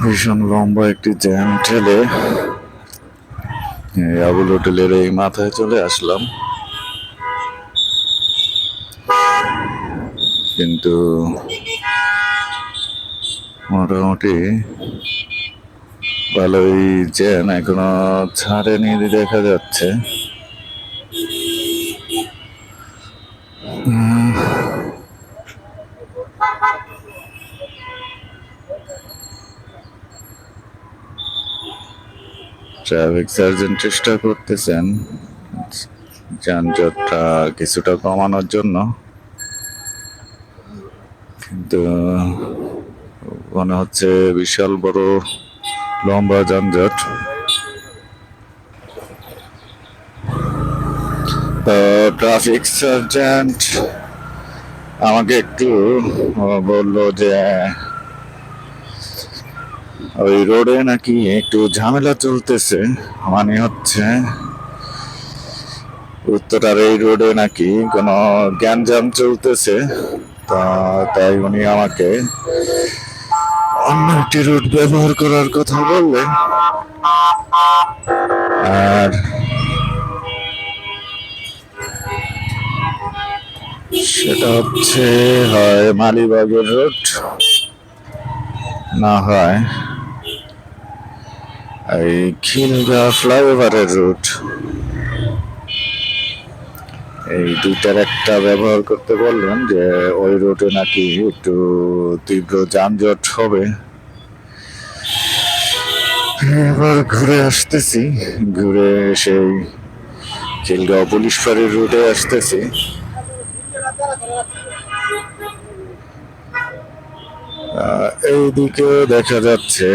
ভীষণ লম্বা একটি জ্যাম ঠেলে আবুল হোটেলের এই মাথায় চলে আসলাম। কিন্তু মোটামুটি ভালোই জ্যাম এখনও ছাড়েনি দেখা যাচ্ছে। ট্রাফিক সার্জন চেষ্টা করতেছেন। যানজটটা কিছুটা কমানোর জন্য। কিন্তু মনে হচ্ছে বিশাল বড় লম্বা যানজট। ট্রাফিক সার্জেন্ট আমাকে একটু বলল যে ওই রোডে নাকি একটু ঝামেলা চলতেছে। মানে হচ্ছে, উত্তরার এই রোডে নাকি কোনো জ্ঞানজাম চলতেছে। তা, তাই উনি আমাকে অন্য একটি রুট ব্যবহার করার কথা বললেন। আর সেটা হচ্ছে, হয় মালিবাগের রোড, না হয় এই খিলগা ফ্লাইওভারের রুট এই দুইটার একটা ব্যবহার করতে বললেন যে ওই রুটে নাকি একটু তীব্র যানজট হবে। এবার ঘুরে আসতেছি। ঘুরে সেই খিলগাঁও পুলিশ ফাঁড়ির রুটে আসতেছি। এইদিকে দেখা যাচ্ছে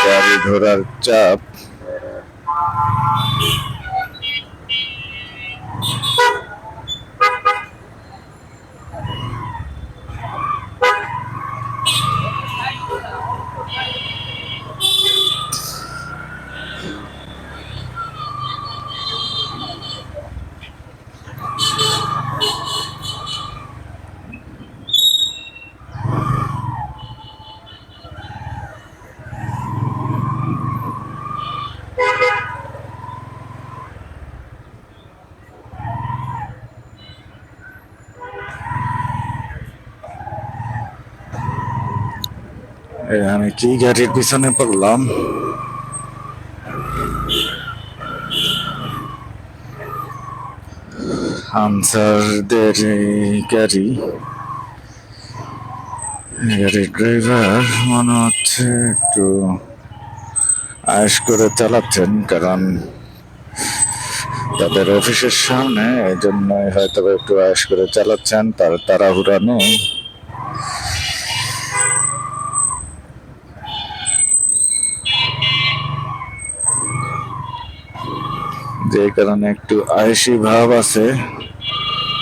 গাড়ি ঘোড়ার চাপ এই আমি কি গাড়ির পিছনে পড়লাম। আনসারদের গাড়ি। গাড়ির ড্রাইভার মনে হচ্ছে একটু আয়েস করে চালাচ্ছেন, কারণ তাদের অফিসের সামনে এই জন্যই হয়তো একটু আয়েস করে চালাচ্ছেন, তার তাড়াহুড়া নেই। যে কারণে একটু আয়েসি ভাব আছে,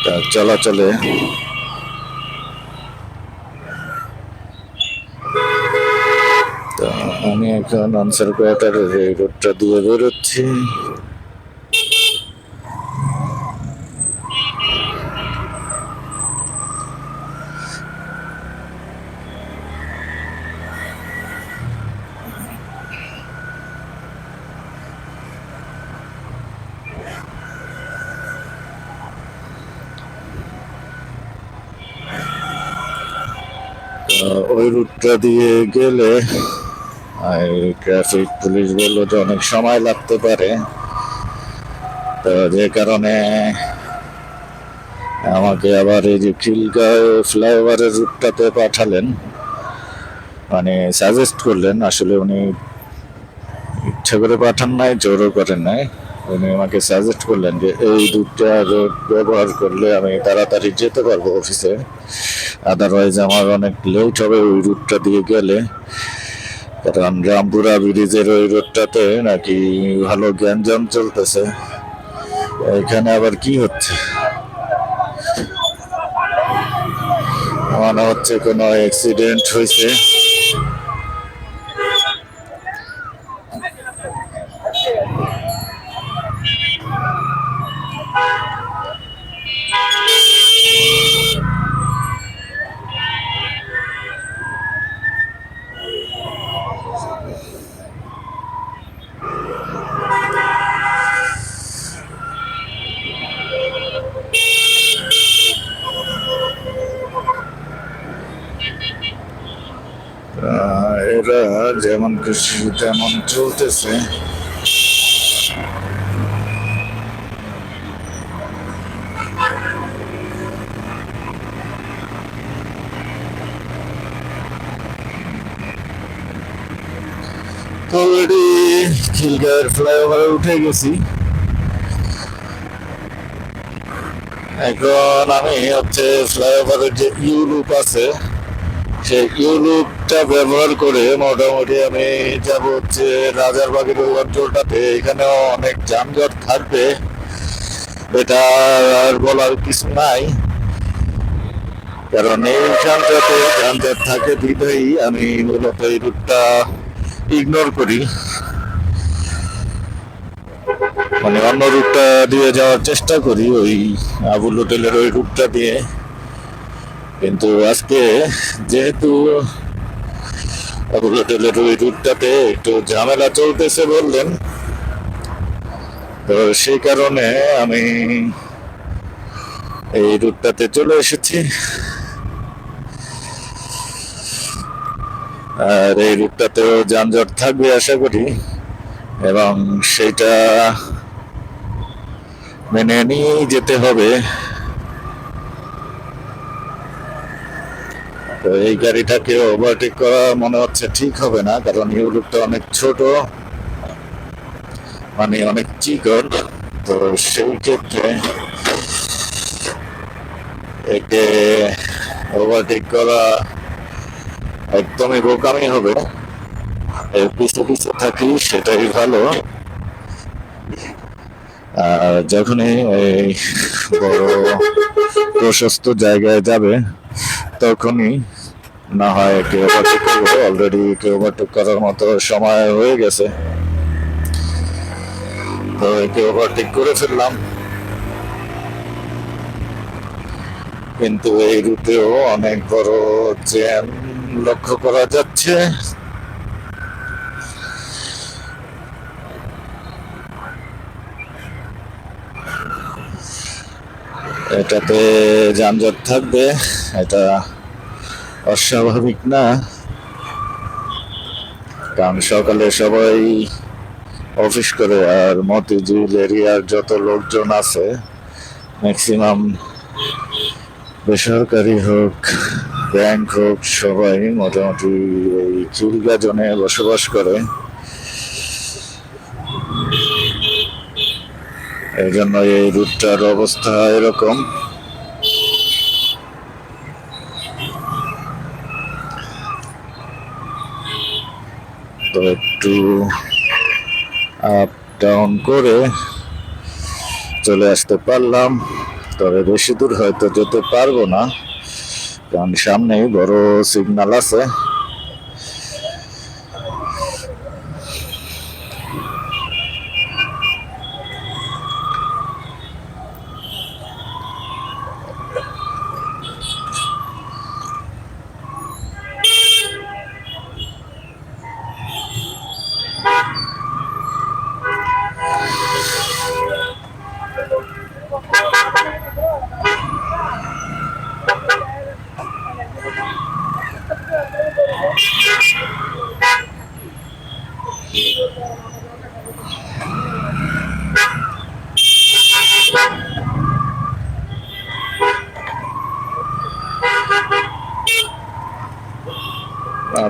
তার চলাচলে। আমি এখন আনসার কোয়াটার রোডটা দিয়ে বেরোচ্ছি তো রুটটা দিয়ে গেলে ট্রাফিক পুলিশ বলল যে অনেক সময় লাগতে পারে। তো যে কারণে আমাকে আবার এই যে খিলগাঁও ফ্লাইওভারের রুটটাতে পাঠালেন। মানে সাজেস্ট করলেন, আসলে উনি ইচ্ছা করে পাঠান নাই, জোরও করেন নাই। উনি আমাকে সাজেস্ট করলেন যে এই দুটা রোড ব্যবহার করলে আমি তাড়াতাড়ি যেতে পারব অফিসে আদারওয়াইজ আমার অনেক লেট হবে ওই রুটটা দিয়ে গেলে। কারণ রামপুরা ব্রিজের ওই রোডটাতে নাকি ভালো গ্যাঞ্জাম চলতেছে। এখানে আবার কি হচ্ছে? মনে হচ্ছে কোনো অ্যাক্সিডেন্ট হয়েছে। যেমন তেমন চলতেছে। অলরেডি খিলগাঁয়ের ফ্লাইওভারে উঠে গেছি। এখন আমি হচ্ছে ফ্লাইওভারের যে ইউ লুপ আছে, সেই ইউ লুপটা ব্যবহার করে মোটামুটি আমি যাব হচ্ছে রাজারবাগের ওই অঞ্চলটাতে এখানেও অনেক যানজট থাকবে, এটা আর বলার কিছু নাই। কারণ এইখানটাতে যানজট থাকে বিধাই আমি মূলত এই রুটটা ইগনোর করি। মানে অন্য রুটটা দিয়ে যাওয়ার চেষ্টা করি, ওই আবুল হোটেলের ওই রুটটা দিয়ে। কিন্তু আজকে যেহেতু রুটটাতে একটু ঝামেলা চলতেছে বললেন। তো সেই কারণে আমি এই রুটটাতে চলে এসেছি। আর এই রুটটাতেও যানজট থাকবে আশা করি, এবং সেটা মেনে নিয়েই যেতে হবে। তো এই গাড়িটাকে ওভারটেক করা মনে হচ্ছে ঠিক হবে না, কারণ ইউরোপটা অনেক ছোট মানে অনেক চিকন। তো সেই ক্ষেত্রে একে ওভারটেক করা একদমই বোকামি হবে। এর পিছু পিছু থাকি সেটাই ভালো। আর যখনই এই বড় প্রশস্ত জায়গায় যাবে তখনই না হয় একে ওভারটেক করব অলরেডি একে ওভারটেক করার মতো সময় হয়ে গেছে। তো একে ওভারটেক করে ফেললাম। কিন্তু এই রুটেও অনেক বড় জ্যাম লক্ষ্য করা যাচ্ছে। এটাতে যানজট থাকবে, এটা অস্বাভাবিক না। কারণ সকালে সবাই অফিস করে আর মতিঝিল এরিয়ার যত লোকজন আছে ম্যাক্সিমাম বেসরকারি হোক ব্যাংক হোক, সবাই মোটামুটি এই চুলগা জনে বসবাস করে। এই জন্য এই রুটটার অবস্থা এরকম। তো একটু আপ ডাউন করে চলে আসতে পারলাম, তবে বেশি দূর হয়তো যেতে পারব না, কারণ সামনেই বড় সিগন্যাল আছে।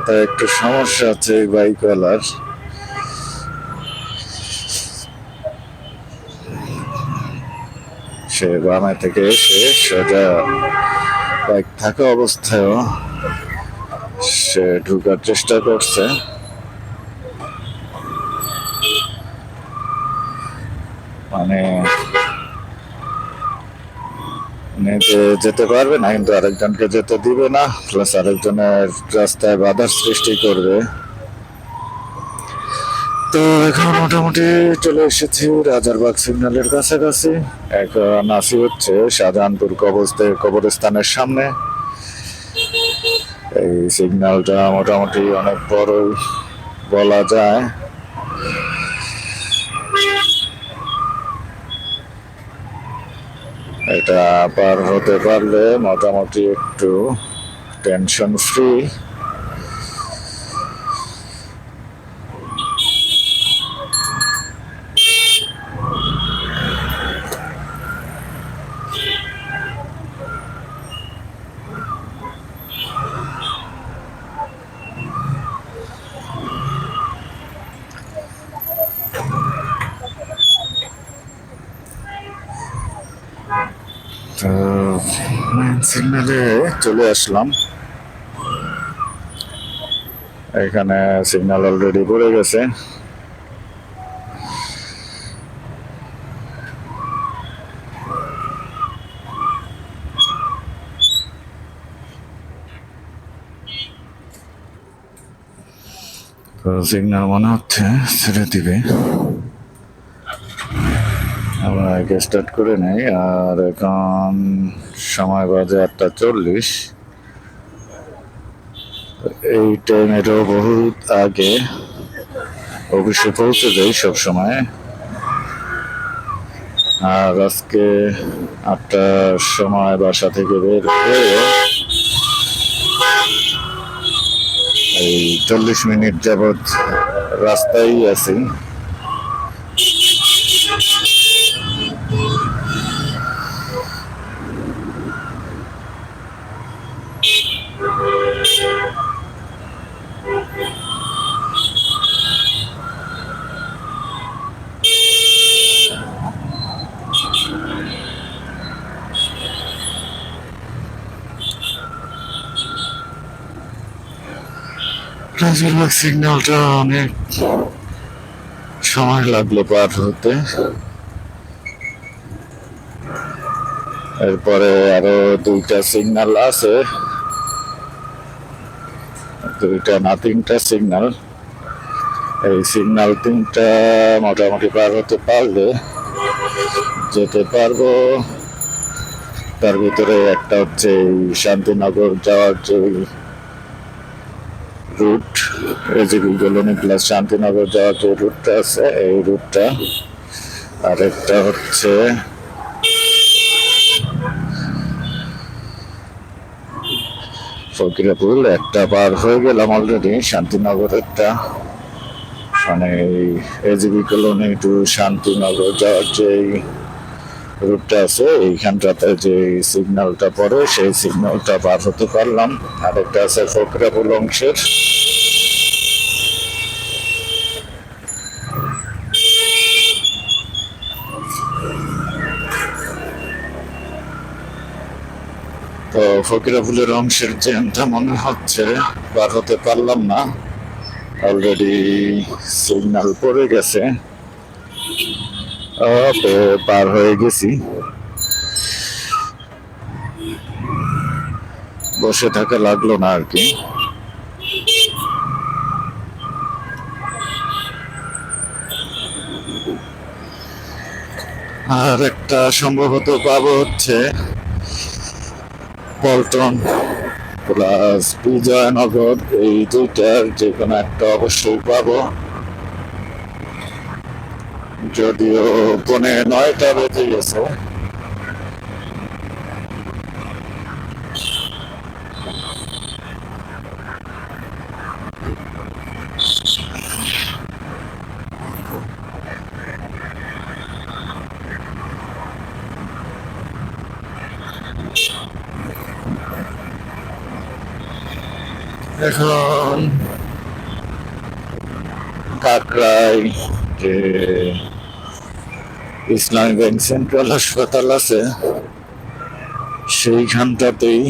মাথায় একটু সমস্যা আছে এই বাইকওয়ালার সে বামে থেকে এসে সোজা বাইক থাকা অবস্থায়ও সে ঢুকার চেষ্টা করছে। মানে যেতে পারবে না, কিন্তু আরেকজনকে যেতে দিবে না প্লাস আরেকজনের রাস্তায় বাধার সৃষ্টি করবে। তো এখন মোটামুটি চলে এসেছি রাজারবাগ সিগন্যালের কাছাকাছি। এখন আসি হচ্ছে শাহজাহানপুর কবরস্তে কবরস্থানের সামনে। এই সিগন্যালটা মোটামুটি অনেক বড়ই বলা যায়। এটা পার হতে পারলে মোটামুটি একটু টেনশন ফ্রি সিগন্যালে চলে আসলাম। এখানে সিগন্যাল অলরেডি পড়ে গেছে। তো সিগন্যাল মনে হচ্ছে ছেড়ে দিবে। আমরা আগে স্টার্ট করে নেই, আর এখন সময় বাজে আটটা চল্লিশ। এই টাইমেরও বহুত আগে অফিসে পৌঁছে যাই সব সময়। আর আজকে আটটার সময় বাসা থেকে বের হয়ে এই চল্লিশ মিনিট যাবৎ রাস্তায় আছি। সিগন্যালটা অনেক সময় লাগল পার হতে। এরপরে আরও দুইটা সিগন্যাল আছে। দুইটা না, তিনটা সিগন্যাল। এই সিগন্যাল তিনটা মোটামুটি পার হতে পারলে যেতে পারব। তার ভিতরে একটা হচ্ছে শান্তিনগর যাওয়ার যে route AGB colony plus Shantinagar যাওয়ার যে রুটটা আছে, এই রুটটা আর একটা হচ্ছে ফকিরাপুর, একটা পার হয়ে গেলাম অলরেডি শান্তিনগরেরটা মানে এজিবি কলোনি টু শান্তিনগর যাওয়ার যে রুটটা আছে, এইখানটাতে যে সিগন্যালটা পড়ে, সেই সিগন্যালটা পার হতে পারলাম। আর একটা আছে ফকরাপুর অংশের। তো ফকিরাপুলের অংশের জ্যামটা মনে হচ্ছে পার হতে পারলাম না। অলরেডি সিগন্যাল পড়ে গেছে। পার হয়ে গেছি। বসে থাকা লাগল না আর কি। আর একটা সম্ভবত পাবো হচ্ছে পল্টন প্লাস পূজা নগর। এই দুইটার যে কোনো একটা অবশ্যই পাবো। যদিও পনে নয়টা বেজে গেছে। এখন কাকরাই যে ইসলামী ব্যাংক সেন্ট্রাল হাসপাতাল আছে সেইখানটাতেই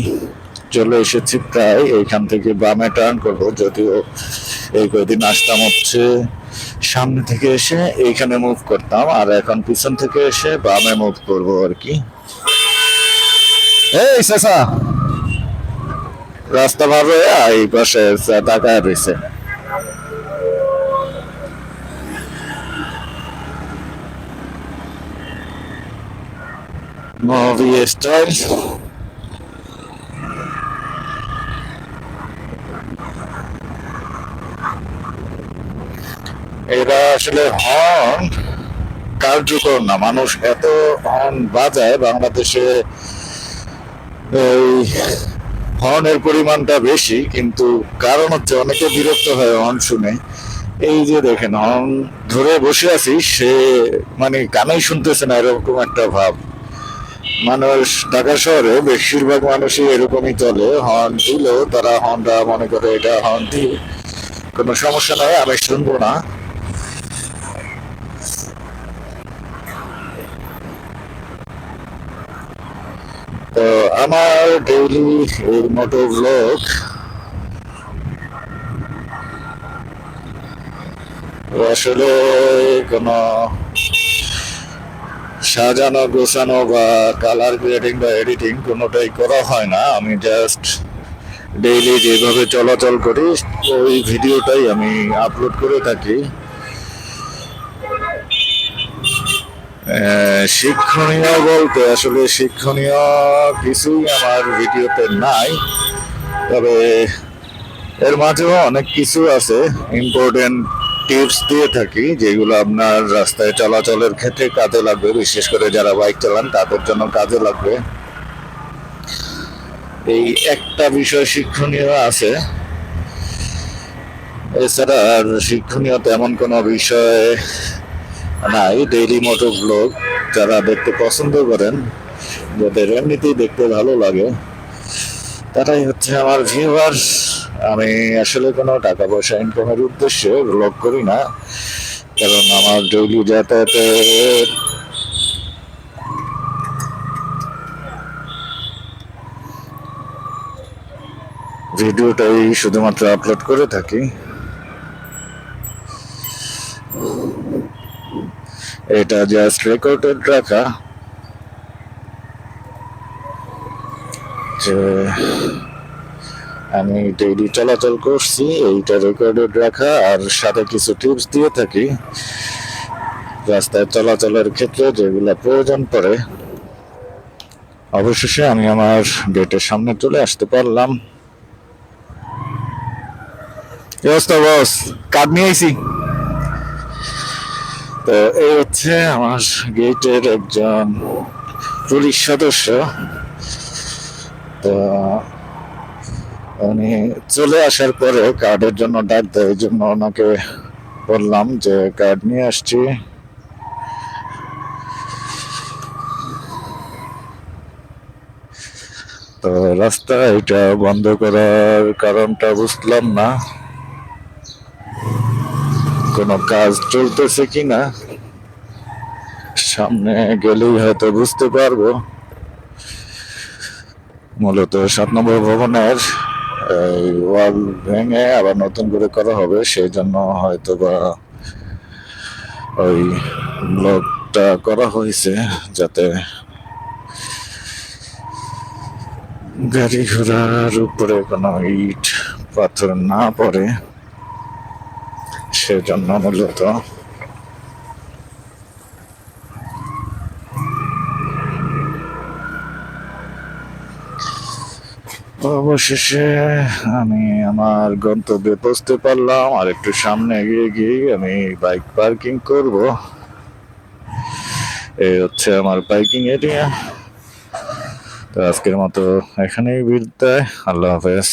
চলে এসেছি প্রায়। এইখান থেকে বামে টার্ন করব যদিও এই কয়দিন আসতাম হচ্ছে সামনে থেকে এসে এইখানে মুভ করতাম আর এখন পিছন থেকে এসে বামে মুভ করব আর কি। এই শেষা রাস্তা ভাবে এই পাশে তাকায় রয়েছে। মুভি স্টাইল এরা আসলে হর্ন কার্যকর না মানুষ এত হর্ন বাজায় বাংলাদেশে এই হর্নের পরিমাণটা বেশি কিন্তু কারণ হচ্ছে অনেকে বিরক্ত হয় হর্ন শুনে। এই যে দেখেন হর্ন ধরে বসে আছি, সে মানে কানেই শুনতেছে না, এরকম একটা ভাব। মানুষ ঢাকা শহরে বেশিরভাগ মানুষই এরকমই চলে হর্ন দিলেও তারা হর্নটা মনে করে এটা হর্ন দিই কোনো সমস্যা নয় আমি শুনব না। তো আমার ডেইলি এই মোটো ব্লগ আসলে কোনো সাজানো, গোছানো বা কালার গ্রেডিং বা এডিটিং কোনোটাই করা হয় না। আমি জাস্ট ডেইলি যেভাবে চলাচল করি, ওই ভিডিওটাই আমি আপলোড করে থাকি। শিক্ষণীয় বলতে আসলে শিক্ষণীয় কিছুই আমার ভিডিওতে নাই। তবে এর মাঝেও অনেক কিছু আছে ইম্পর্টেন্ট টিপস দিয়ে থাকি, যেগুলো আপনার রাস্তায় চলাচলের ক্ষেত্রে কাজে লাগবে, বিশেষ করে যারা বাইক চালান, তাদের জন্য কাজে লাগবে। এই একটা বিষয় শিক্ষণীয় আছে। এছাড়া আর শিক্ষণীয় তেমন কোনো বিষয় নাই। ডেইলি মোটর ব্লগ যারা দেখতে পছন্দ করেন, যাদের এমনিতেই দেখতে ভালো লাগে, তারাই হচ্ছে আমার ভিউয়ার্স আমি আসলে কোনো টাকা পয়সা ইনকামের উদ্দেশ্যে ব্লগ করি না। কারণ আমার ডেইলি যাতায়াতের ভিডিওটাই শুধুমাত্র আপলোড করে থাকি। এটা জাস্ট রেকর্ডেড রাখা। যে আমি ডেইলি চলাচল করছি, এইটা রেকর্ডেড রাখা, আর সাথে কিছু টিপস দিয়ে থাকি। রাস্তায় চলাচলের ক্ষেত্রে যেগুলো প্রয়োজন পড়ে, অবশেষে আমি আমার গেটের সামনে চলে আসতে পারলাম। বস কার্ড নিয়ে তো এই হচ্ছে আমার গেটের একজন পুলিশ সদস্য। তো উনি চলে আসার পরে কার্ডের জন্য ডাক দেয় জন্য ওনাকে বললাম যে কার্ড নিয়ে আসছি। তো রাস্তা এটা বন্ধ করার কারণটা বুঝলাম না। কোনো কাজ চলতেছে কিনা? সামনে গেলেই হয়তো বুঝতে পারব। মূলত সাত নম্বর ভবনের এই ওয়াল ভেঙে আবার নতুন করে করা হবে সেই জন্য হয়তো বা ওই ব্লকটা করা হয়েছে যাতে গাড়ি ঘোড়ার উপরে কোনো ইট পাথর না পড়ে, সেজন্য মূলত অবশেষে আমি আমার গন্তব্যে পৌঁছতে পারলাম। আর একটু সামনে এগিয়ে গিয়ে আমি বাইক পার্কিং করব। এই হচ্ছে আমার বাইকিং এরিয়া তো আজকের মতো এখানেই বিদায়। আল্লাহ হাফেজ।